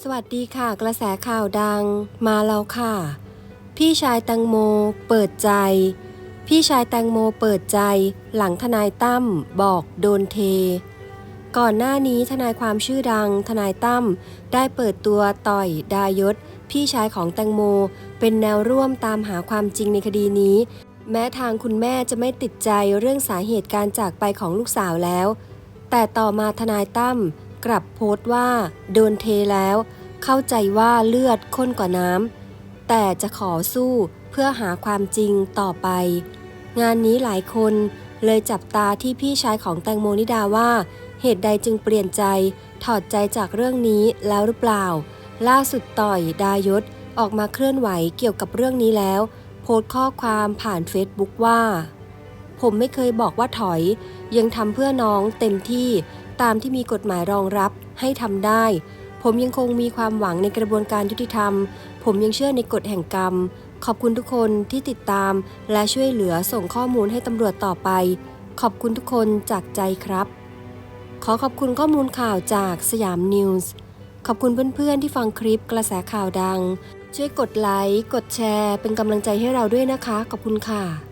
สวัสดีค่ะ กระแสข่าวดังมาแล้วค่ะ พี่ชายแตงโมเปิดใจ พี่ชายแตงโมเปิดใจ หลังทนายตั้มบอกโดนเท ก่อนหน้านี้ทนายความชื่อดัง ทนายตั้มได้เปิดตัวต่อยดายศ พี่ชายของแตงโม เป็นแนวร่วมตามหาความจริงในคดีนี้ แม้ทางคุณแม่จะไม่ติดใจเรื่องสาเหตุการจากไปของลูกสาวแล้ว แต่ต่อมาทนายตั้ม กลับโพสต์ว่า โดนเทแล้ว เข้าใจว่าเลือดข้นกว่าน้ำแต่จะขอสู้เพื่อหาความจริงต่อไป งานนี้หลายคนเลยจับตาที่พี่ชายของแตงโมนิดาว่า เหตุใดจึงเปลี่ยนใจ ถอดใจจากเรื่องนี้แล้วหรือเปล่า ล่าสุดต่อยดายศออกมาเคลื่อนไหวเกี่ยวกับเรื่องนี้แล้ว โพสต์ข้อความผ่านเฟซบุ๊กว่า ผมไม่เคยบอกว่าถอย ยังทำเพื่อน้องเต็มที่ ตามที่มีกฎหมายรองรับให้ทำได้ ผมยังคงมีความหวังในกระบวนการยุติธรรม ผมยังเชื่อในกฎแห่งกรรม ขอบคุณทุกคนที่ติดตาม และช่วยเหลือส่งข้อมูลให้ตำรวจต่อไป ขอบคุณทุกคนจากใจครับ ขอขอบคุณข้อมูลข่าวจากสยามนิวส์ขอบคุณเพื่อนๆที่ฟังคลิปกระแสข่าวดัง ช่วยกดไลค์ กดแชร์ เป็นกำลังใจให้เราด้วยนะคะ ขอบคุณค่ะ